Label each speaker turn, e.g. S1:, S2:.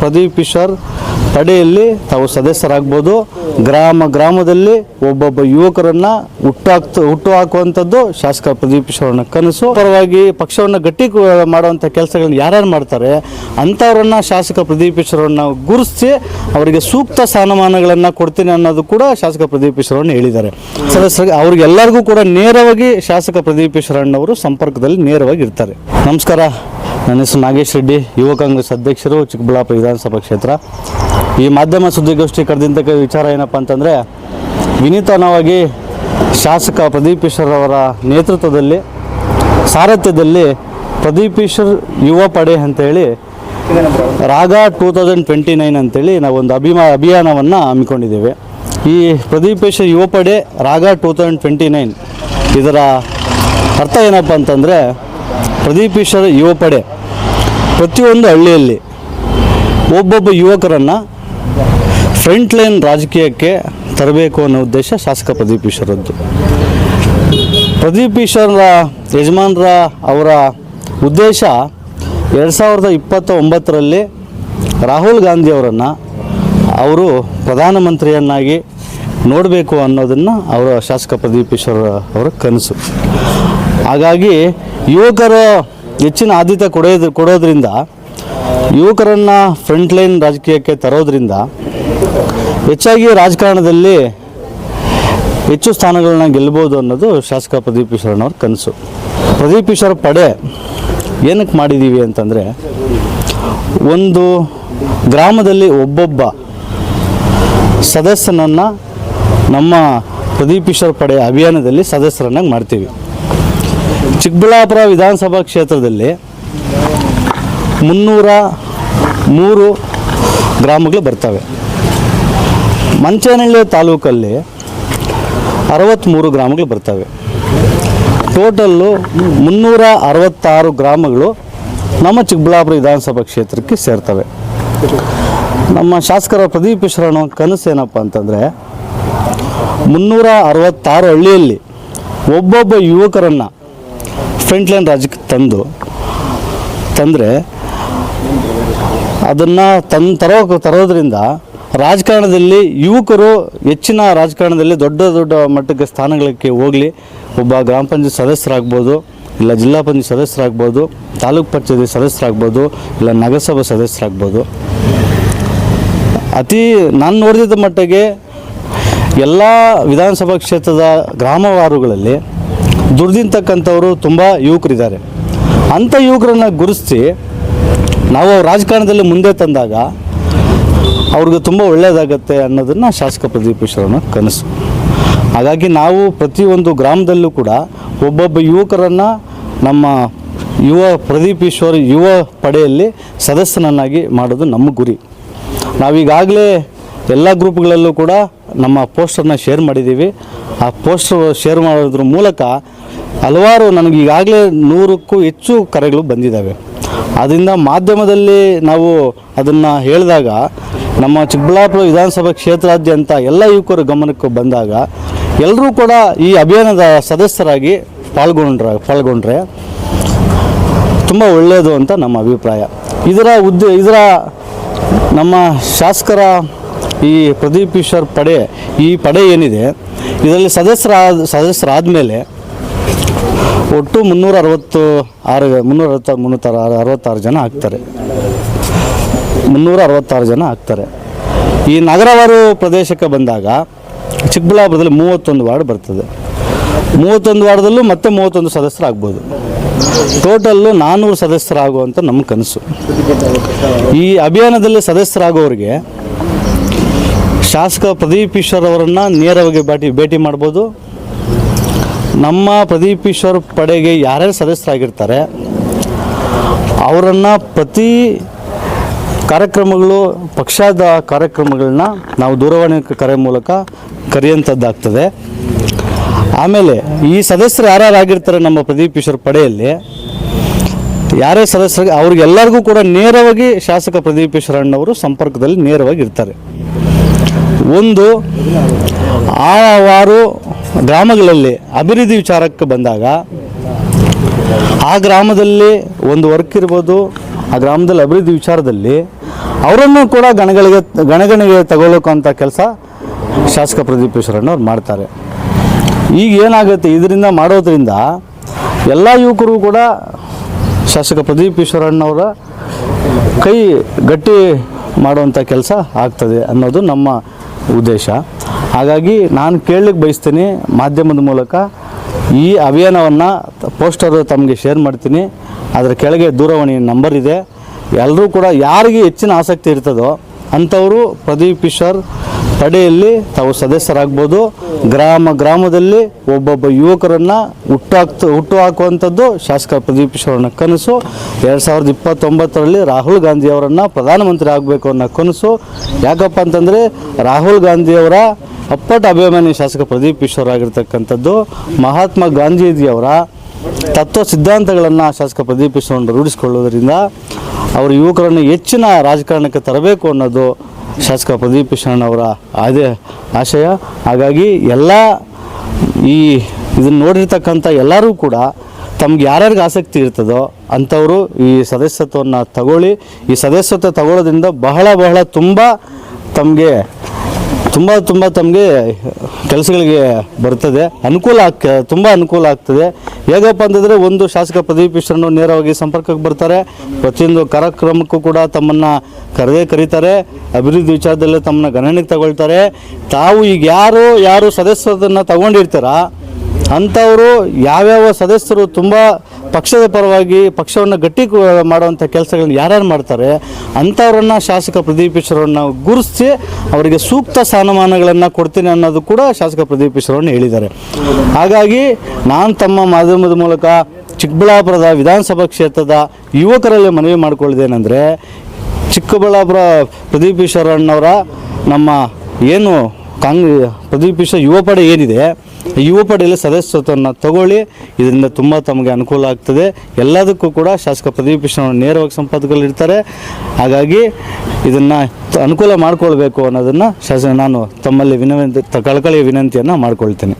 S1: ಪ್ರದೀಪ್ ಕಿಶೋರ್ ಪಡೆಯಲ್ಲಿ ತಾವು ಸದಸ್ಯರಾಗ್ಬೋದು. ಗ್ರಾಮ, ಗ್ರಾಮದಲ್ಲಿ ಒಬ್ಬೊಬ್ಬ ಯುವಕರನ್ನ ಹುಟ್ಟಾಕ್ತ ಹುಟ್ಟು ಹಾಕುವಂಥದ್ದು ಶಾಸಕ ಪ್ರದೀಪ್ ಶರಣನ ಕನಸು. ಪರವಾಗಿ ಪಕ್ಷವನ್ನು ಗಟ್ಟಿ ಮಾಡುವಂಥ ಕೆಲಸಗಳನ್ನ ಯಾರ್ಯಾರು ಮಾಡ್ತಾರೆ, ಅಂಥವ್ರನ್ನ ಶಾಸಕ ಪ್ರದೀಪ್ ಕಿಶೋರನ್ನ ಗುರುಸಿ ಅವರಿಗೆ ಸೂಕ್ತ ಸ್ಥಾನಮಾನಗಳನ್ನು ಕೊಡ್ತೀನಿ ಅನ್ನೋದು ಕೂಡ ಶಾಸಕ ಪ್ರದೀಪ್ ಶರಣ ಹೇಳಿದ್ದಾರೆ. ಸದಸ್ಯರಿಗೆ ಅವ್ರಿಗೆಲ್ಲರಿಗೂ ಕೂಡ ನೇರವಾಗಿ ಶಾಸಕ ಪ್ರದೀಪ್ ಕಿಶೋರಣ್ಣವರು ಸಂಪರ್ಕದಲ್ಲಿ ನೇರವಾಗಿ ಇರ್ತಾರೆ. ನಮಸ್ಕಾರ. ನನ್ನ ಹೆಸರು ನಾಗೇಶ್ ರೆಡ್ಡಿ, ಯುವ ಕಾಂಗ್ರೆಸ್ ಅಧ್ಯಕ್ಷರು, ಚಿಕ್ಕಬಳ್ಳಾಪುರ ವಿಧಾನಸಭಾ ಕ್ಷೇತ್ರ. ಈ ಮಾಧ್ಯಮ ಸುದ್ದಿಗೋಷ್ಠಿ ಕರೆದಿದ್ದಕ್ಕೆ ವಿಚಾರ ಏನಪ್ಪ ಅಂತಂದರೆ ವಿನೂತನವಾಗಿ ಶಾಸಕ ಪ್ರದೀಪ್ ಈಶ್ವರ್ ಅವರ ನೇತೃತ್ವದಲ್ಲಿ, ಸಾರಥ್ಯದಲ್ಲಿ ಪ್ರದೀಪ್ ಈಶ್ವರ್ ಯುವ ಪಡೆ ಅಂತೇಳಿ, ರಾಗ ಟೂ ತೌಸಂಡ್ ಟ್ವೆಂಟಿ ನೈನ್ ಅಂತೇಳಿ ನಾವೊಂದು ಅಭಿಮಾ, ಅಭಿಯಾನವನ್ನು ಹಮ್ಮಿಕೊಂಡಿದ್ದೇವೆ. ಈ ಪ್ರದೀಪ್ ಈಶ್ವರ್ ಯುವ ಪಡೆ ರಾಗ ಟೂ ತೌಸಂಡ್ ಟ್ವೆಂಟಿ ನೈನ್ ಇದರ ಅರ್ಥ ಏನಪ್ಪ ಅಂತಂದರೆ, ಪ್ರದೀಪ್ ಯುವಪಡೆ ಯುವ ಪಡೆ ಪ್ರತಿಯೊಂದು ಹಳ್ಳಿಯಲ್ಲಿ ಒಬ್ಬೊಬ್ಬ ಯುವಕರನ್ನು ಫ್ರಂಟ್ ಲೈನ್ ರಾಜಕೀಯಕ್ಕೆ ತರಬೇಕು ಅನ್ನೋ ಉದ್ದೇಶ ಶಾಸಕ ಪ್ರದೀಪ್ ಈಶ್ವರದ್ದು. ಪ್ರದೀಪ್ ಈಶ್ವರ ಯಜಮಾನ್ರ ಅವರ ಉದ್ದೇಶ ಎರಡು ಸಾವಿರದ ಇಪ್ಪತ್ತ ಒಂಬತ್ತರಲ್ಲಿ ರಾಹುಲ್ ಗಾಂಧಿ ಅವರನ್ನು ಅವರು ಪ್ರಧಾನಮಂತ್ರಿಯನ್ನಾಗಿ ನೋಡಬೇಕು ಅನ್ನೋದನ್ನು ಅವರ ಶಾಸಕ ಪ್ರದೀಪ್ ಈಶ್ವರ ಅವರ ಕನಸು. ಹಾಗಾಗಿ ಯುವಕರು ಹೆಚ್ಚಿನ ಆದ್ಯತೆ ಕೊಡೋದು, ಕೊಡೋದ್ರಿಂದ ಯುವಕರನ್ನು ಫ್ರಂಟ್ ಲೈನ್ ರಾಜಕೀಯಕ್ಕೆ ತರೋದ್ರಿಂದ ಹೆಚ್ಚಾಗಿ ರಾಜಕಾರಣದಲ್ಲಿ ಹೆಚ್ಚು ಸ್ಥಾನಗಳನ್ನ ಗೆಲ್ಬೋದು ಅನ್ನೋದು ಶಾಸಕ ಪ್ರದೀಪ್ ಈಶ್ವರನವ್ರ ಕನಸು. ಪ್ರದೀಪ್ ಈಶ್ವರ ಪಡೆ ಏನಕ್ಕೆ ಮಾಡಿದ್ದೀವಿ ಅಂತಂದರೆ ಒಂದು ಗ್ರಾಮದಲ್ಲಿ ಒಬ್ಬೊಬ್ಬ ಸದಸ್ಯನನ್ನು ನಮ್ಮ ಪ್ರದೀಪ್ ಈಶ್ವರ ಪಡೆ ಅಭಿಯಾನದಲ್ಲಿ ಸದಸ್ಯರನ್ನಾಗಿ ಮಾಡ್ತೀವಿ. ಚಿಕ್ಕಬಳ್ಳಾಪುರ ವಿಧಾನಸಭಾ ಕ್ಷೇತ್ರದಲ್ಲಿ ಮುನ್ನೂರ ಮೂರು ಗ್ರಾಮಗಳು ಬರ್ತವೆ. ಮಂಚೇನಹಳ್ಳಿ ತಾಲೂಕಲ್ಲಿ ಅರವತ್ತ್ಮೂರು ಗ್ರಾಮಗಳು ಬರ್ತವೆ. ಟೋಟಲ್ಲು ಮುನ್ನೂರ ಅರವತ್ತಾರು ಗ್ರಾಮಗಳು ನಮ್ಮ ಚಿಕ್ಕಬಳ್ಳಾಪುರ ವಿಧಾನಸಭಾ ಕ್ಷೇತ್ರಕ್ಕೆ ಸೇರ್ತವೆ. ನಮ್ಮ ಶಾಸಕರ ಪ್ರದೀಪ್ ಶರಣ ಕನಸು ಏನಪ್ಪ ಅಂತಂದರೆ, ಮುನ್ನೂರ ಅರವತ್ತಾರು ಹಳ್ಳಿಯಲ್ಲಿ ಒಬ್ಬೊಬ್ಬ ಯುವಕರನ್ನು ಫ್ರಂಟ್ ಲೈನ್ ರಾಜ್ಯಕ್ಕೆ ತಂದು, ತಂದರೆ ಅದನ್ನು ತನ್ ತರೋ, ತರೋದ್ರಿಂದ ರಾಜಕಾರಣದಲ್ಲಿ ಯುವಕರು ಹೆಚ್ಚಿನ ರಾಜಕಾರಣದಲ್ಲಿ ದೊಡ್ಡ ದೊಡ್ಡ ಮಟ್ಟಕ್ಕೆ ಸ್ಥಾನಗಳಿಗೆ ಹೋಗಲಿ. ಒಬ್ಬ ಗ್ರಾಮ ಪಂಚಾಯತ್ ಸದಸ್ಯರಾಗ್ಬೋದು, ಇಲ್ಲ ಜಿಲ್ಲಾ ಪಂಚಾಯತ್ ಸದಸ್ಯರಾಗ್ಬೋದು, ತಾಲೂಕ್ ಪಂಚಾಯತಿ ಸದಸ್ಯರಾಗ್ಬೋದು, ಇಲ್ಲ ನಗರಸಭಾ ಸದಸ್ಯರಾಗ್ಬೋದು. ಅತಿ, ನಾನು ನೋಡಿದ ಮಟ್ಟಿಗೆ ಎಲ್ಲ ವಿಧಾನಸಭಾ ಕ್ಷೇತ್ರದ ಗ್ರಾಮವಾರುಗಳಲ್ಲಿ ದುಡ್ದಿರ್ತಕ್ಕಂಥವರು ತುಂಬ ಯುವಕರಿದ್ದಾರೆ. ಅಂಥ ಯುವಕರನ್ನ ಗುರುತಿಸಿ ನಾವು ರಾಜಕಾರಣದಲ್ಲಿ ಮುಂದೆ ತಂದಾಗ ಅವ್ರಿಗೆ ತುಂಬ ಒಳ್ಳೆಯದಾಗತ್ತೆ ಅನ್ನೋದನ್ನು ಶಾಸಕ ಪ್ರದೀಪ್ ಈಶ್ವರನ ಕನಸು. ಹಾಗಾಗಿ ನಾವು ಪ್ರತಿಯೊಂದು ಗ್ರಾಮದಲ್ಲೂ ಕೂಡ ಒಬ್ಬೊಬ್ಬ ಯುವಕರನ್ನು ನಮ್ಮ ಯುವ ಪ್ರದೀಪ್ ಈಶ್ವರ್ ಯುವ ಪಡೆಯಲ್ಲಿ ಸದಸ್ಯನನ್ನಾಗಿ ಮಾಡೋದು ನಮ್ಮ ಗುರಿ. ನಾವೀಗಾಗಲೇ ಎಲ್ಲ ಗ್ರೂಪ್ಗಳಲ್ಲೂ ಕೂಡ ನಮ್ಮ ಪೋಸ್ಟರ್ನ ಶೇರ್ ಮಾಡಿದ್ದೀವಿ. ಆ ಪೋಸ್ಟರ್ ಶೇರ್ ಮಾಡೋದ್ರ ಮೂಲಕ ಹಲವಾರು ನನಗೆ ಈಗಾಗಲೇ ನೂರಕ್ಕೂ ಹೆಚ್ಚು ಕರೆಗಳು ಬಂದಿದ್ದಾವೆ. ಅದರಿಂದ ಮಾಧ್ಯಮದಲ್ಲಿ ನಾವು ಅದನ್ನು ಹೇಳಿದಾಗ ನಮ್ಮ ಚಿಕ್ಕಬಳ್ಳಾಪುರ ವಿಧಾನಸಭಾ ಕ್ಷೇತ್ರಾದ್ಯಂತ ಎಲ್ಲ ಯುವಕರ ಗಮನಕ್ಕೆ ಬಂದಾಗ ಎಲ್ಲರೂ ಕೂಡ ಈ ಅಭಿಯಾನದ ಸದಸ್ಯರಾಗಿ ಪಾಲ್ಗೊಂಡ್ರ, ಪಾಲ್ಗೊಂಡ್ರೆ ತುಂಬ ಒಳ್ಳೆಯದು ಅಂತ ನಮ್ಮ ಅಭಿಪ್ರಾಯ. ಇದರ ಉದ್ದ, ಇದರ ನಮ್ಮ ಶಾಸಕರ ಈ ಪ್ರದೀಪ್ ಈಶ್ವರ್ ಪಡೆ, ಈ ಪಡೆ ಏನಿದೆ, ಇದರಲ್ಲಿ ಸದಸ್ಯರಾದ, ಸದಸ್ಯರಾದಮೇಲೆ ಒಟ್ಟು ಮುನ್ನೂರ ಅರವತ್ತು ಆರು ಮುನ್ನೂರ ಅರವತ್ತಾರು ಮುನ್ನೂರ ಅರವತ್ತಾರು ಜನ ಆಗ್ತಾರೆ. ಮುನ್ನೂರ ಅರವತ್ತಾರು ಜನ ಆಗ್ತಾರೆ. ಈ ನಗರವಾರು ಪ್ರದೇಶಕ್ಕೆ ಬಂದಾಗ ಚಿಕ್ಕಬಳ್ಳಾಪುರದಲ್ಲಿ ಮೂವತ್ತೊಂದು ವಾರ್ಡ್ ಬರ್ತದೆ. ಮೂವತ್ತೊಂದು ವಾರ್ಡ್ದಲ್ಲೂ ಮತ್ತೆ ಮೂವತ್ತೊಂದು ಸದಸ್ಯರಾಗ್ಬೋದು. ಟೋಟಲ್ಲು ನಾನ್ನೂರು ಸದಸ್ಯರಾಗುವಂಥ ನಮ್ಮ ಕನಸು. ಈ ಅಭಿಯಾನದಲ್ಲಿ ಸದಸ್ಯರಾಗೋರಿಗೆ ಶಾಸಕ ಪ್ರದೀಪ್ ಈಶ್ವರ್ ಅವರನ್ನು ನೇರವಾಗಿ ಭೇಟಿ ಭೇಟಿ ಮಾಡ್ಬೋದು. ನಮ್ಮ ಪ್ರದೀಪ್ ಈಶ್ವರ್ ಪಡೆಗೆ ಯಾರ್ಯಾರು ಸದಸ್ಯರಾಗಿರ್ತಾರೆ, ಅವರನ್ನು ಪ್ರತಿ ಕಾರ್ಯಕ್ರಮಗಳು, ಪಕ್ಷದ ಕಾರ್ಯಕ್ರಮಗಳನ್ನ ನಾವು ದೂರವಾಣಿ ಕರೆ ಮೂಲಕ ಕರೆಯುವಂಥದ್ದಾಗ್ತದೆ ಆಮೇಲೆ ಈ ಸದಸ್ಯರು ಯಾರ್ಯಾರಾಗಿರ್ತಾರೆ ನಮ್ಮ ಪ್ರದೀಪ್ ಈಶ್ವರ್ ಪಡೆಯಲ್ಲಿ, ಯಾರೇ ಸದಸ್ಯರಿಗೆ ಅವ್ರಿಗೆಲ್ಲರಿಗೂ ಕೂಡ ನೇರವಾಗಿ ಶಾಸಕ ಪ್ರದೀಪ್ ಈಶ್ವರಣ್ಣವರು ಸಂಪರ್ಕದಲ್ಲಿ ನೇರವಾಗಿ ಇರ್ತಾರೆ. ಒಂದು, ಆ ವಾರು ಗ್ರಾಮಗಳಲ್ಲಿ ಅಭಿವೃದ್ಧಿ ವಿಚಾರಕ್ಕೆ ಬಂದಾಗ, ಆ ಗ್ರಾಮದಲ್ಲಿ ಒಂದು ವರ್ಕ್ ಇರ್ಬೋದು, ಆ ಗ್ರಾಮದಲ್ಲಿ ಅಭಿವೃದ್ಧಿ ವಿಚಾರದಲ್ಲಿ ಅವರನ್ನು ಕೂಡ ಗಣಗಳಿಗೆ, ಗಣಗಣಿಗೆ ತಗೊಳ್ಳೋಕಂಥ ಕೆಲಸ ಶಾಸಕ ಪ್ರದೀಪ್ ಈಶ್ವರಣ್ಣವ್ರು ಮಾಡ್ತಾರೆ. ಈಗ ಏನಾಗುತ್ತೆ? ಇದರಿಂದ ಮಾಡೋದ್ರಿಂದ ಎಲ್ಲ ಯುವಕರು ಕೂಡ ಶಾಸಕ ಪ್ರದೀಪ್ ಈಶ್ವರಣ್ಣವರ ಕೈ ಗಟ್ಟಿ ಮಾಡುವಂಥ ಕೆಲಸ ಆಗ್ತದೆ ಅನ್ನೋದು ನಮ್ಮ ಉದ್ದೇಶ. ಹಾಗಾಗಿ ನಾನು ಕೇಳಲಿಕ್ಕೆ ಬಯಸ್ತೀನಿ ಮಾಧ್ಯಮದ ಮೂಲಕ ಈ ಅಭಿಯಾನವನ್ನು ಪೋಸ್ಟರ್ ತಮಗೆ ಶೇರ್ ಮಾಡ್ತೀನಿ. ಅದರ ಕೆಳಗೆ ದೂರವಾಣಿ ನಂಬರ್ ಇದೆ. ಎಲ್ಲರೂ ಕೂಡ ಯಾರಿಗೆ ಹೆಚ್ಚಿನ ಆಸಕ್ತಿ ಇರ್ತದೋ ಅಂಥವರು ಪ್ರದೀಪ್ ಈಶ್ವರ್ ಪಡೆಯಲ್ಲಿ ತಾವು ಸದಸ್ಯರಾಗ್ಬೋದು. ಗ್ರಾಮ, ಗ್ರಾಮದಲ್ಲಿ ಒಬ್ಬೊಬ್ಬ ಯುವಕರನ್ನು ಹುಟ್ಟಾಕ್ತ ಹುಟ್ಟು ಹಾಕುವಂಥದ್ದು ಶಾಸಕ ಪ್ರದೀಪ್ ಈಶ್ವರನ ಕನಸು. ಎರಡು ಸಾವಿರದ ಇಪ್ಪತ್ತೊಂಬತ್ತರಲ್ಲಿ ರಾಹುಲ್ ಗಾಂಧಿಯವರನ್ನು ಪ್ರಧಾನಮಂತ್ರಿ ಆಗಬೇಕು ಅನ್ನೋ ಕನಸು. ಯಾಕಪ್ಪ ಅಂತಂದರೆ ರಾಹುಲ್ ಗಾಂಧಿಯವರ ಅಪ್ಪಟ ಅಭಿಮಾನಿ ಶಾಸಕ ಪ್ರದೀಪ್ ಈಶ್ವರ್ ಆಗಿರ್ತಕ್ಕಂಥದ್ದು. ಮಹಾತ್ಮ ಗಾಂಧೀಜಿಯವರ ತತ್ವ ಸಿದ್ಧಾಂತಗಳನ್ನು ಶಾಸಕ ಪ್ರದೀಪ್ ಈಶ್ವರ್ ರೂಢಿಸಿಕೊಳ್ಳುವುದರಿಂದ ಅವರು ಯುವಕರನ್ನು ಹೆಚ್ಚಿನ ರಾಜಕಾರಣಕ್ಕೆ ತರಬೇಕು ಅನ್ನೋದು ಶಾಸಕ ಪ್ರದೀಪ್ ಶರಣ್ ಅವರ ಅದೇ ಆಶಯ. ಹಾಗಾಗಿ ಎಲ್ಲ ಈ ಇದನ್ನು ನೋಡಿರ್ತಕ್ಕಂಥ ಎಲ್ಲರೂ ಕೂಡ ತಮ್ಗೆ ಯಾರ್ಯಾರಿಗೆ ಆಸಕ್ತಿ ಇರ್ತದೋ ಅಂಥವರು ಈ ಸದಸ್ಯತ್ವವನ್ನು ತಗೊಳ್ಳಿ. ಈ ಸದಸ್ಯತ್ವ ತಗೊಳ್ಳೋದ್ರಿಂದ ಬಹಳ ಬಹಳ ತುಂಬ ತಮಗೆ ತುಂಬ ತುಂಬ ತಮಗೆ ಕೆಲಸಗಳಿಗೆ ಬರ್ತದೆ. ಅನುಕೂಲ ಆಗ್ತ ತುಂಬ ಅನುಕೂಲ ಆಗ್ತದೆ. ಹೇಗಪ್ಪ ಅಂತಂದರೆ ಒಂದು ಶಾಸಕ ಪ್ರದೀಪ್ ನೇರವಾಗಿ ಸಂಪರ್ಕಕ್ಕೆ ಬರ್ತಾರೆ. ಪ್ರತಿಯೊಂದು ಕಾರ್ಯಕ್ರಮಕ್ಕೂ ಕೂಡ ತಮ್ಮನ್ನು ಕರೆದೇ ಕರೀತಾರೆ. ಅಭಿವೃದ್ಧಿ ವಿಚಾರದಲ್ಲೇ ತಮ್ಮನ್ನ ಗಣನೆಗೆ ತಗೊಳ್ತಾರೆ. ತಾವು ಈಗ ಯಾರು ಯಾರು ಸದಸ್ಯರನ್ನು ತಗೊಂಡಿರ್ತಾರ ಅಂಥವರು ಯಾವ್ಯಾವ ಸದಸ್ಯರು ತುಂಬ ಪಕ್ಷದ ಪರವಾಗಿ ಪಕ್ಷವನ್ನು ಗಟ್ಟಿ ಮಾಡುವಂಥ ಕೆಲಸಗಳನ್ನ ಯಾರ್ಯಾರು ಮಾಡ್ತಾರೆ, ಅಂಥವ್ರನ್ನ ಶಾಸಕ ಪ್ರದೀಪ್ ಗುರುಸಿ ಗುರುತಿಸಿ ಅವರಿಗೆ ಸೂಕ್ತ ಸ್ಥಾನಮಾನಗಳನ್ನು ಕೊಡ್ತೀನಿ ಅನ್ನೋದು ಕೂಡ ಶಾಸಕ ಪ್ರದೀಪ್ ಈಶ್ವರವ್ರನ್ನ ಹೇಳಿದ್ದಾರೆ. ಹಾಗಾಗಿ ನಾನು ತಮ್ಮ ಮಾಧ್ಯಮದ ಮೂಲಕ ಚಿಕ್ಕಬಳ್ಳಾಪುರದ ವಿಧಾನಸಭಾ ಕ್ಷೇತ್ರದ ಯುವಕರಲ್ಲಿ ಮನವಿ ಮಾಡಿಕೊಳ್ಳೋದೇನೆಂದರೆ, ಚಿಕ್ಕಬಳ್ಳಾಪುರ ಪ್ರದೀಪ್ ಈಶ್ವರಣ್ಣವರ ನಮ್ಮ ಏನು ಕಾಂಗ್ರೆ ಪ್ರದೀಪ್ ಈಶ್ವರ್ ಯುವ ಪಡೆ ಏನಿದೆ ಯುವ ಪಡೆಯಲ್ಲಿ ಸದಸ್ಯತ್ವವನ್ನು ತಗೊಳ್ಳಿ. ಇದರಿಂದ ತುಂಬ ತಮಗೆ ಅನುಕೂಲ ಆಗ್ತದೆ. ಎಲ್ಲದಕ್ಕೂ ಕೂಡ ಶಾಸಕ ಪ್ರದೀಪ್ ಕೃಷ್ಣ ನೇರವಾಗಿ ಸಂಪಾದಕರಿರ್ತಾರೆ ಹಾಗಾಗಿ ಇದನ್ನು ಅನುಕೂಲ ಮಾಡಿಕೊಳ್ಬೇಕು ಅನ್ನೋದನ್ನು ಶಾಸಕ ನಾನು ತಮ್ಮಲ್ಲಿ ವಿನಂತಿ ಕಳಕಳಿಯ ವಿನಂತಿಯನ್ನು ಮಾಡ್ಕೊಳ್ತೇನೆ.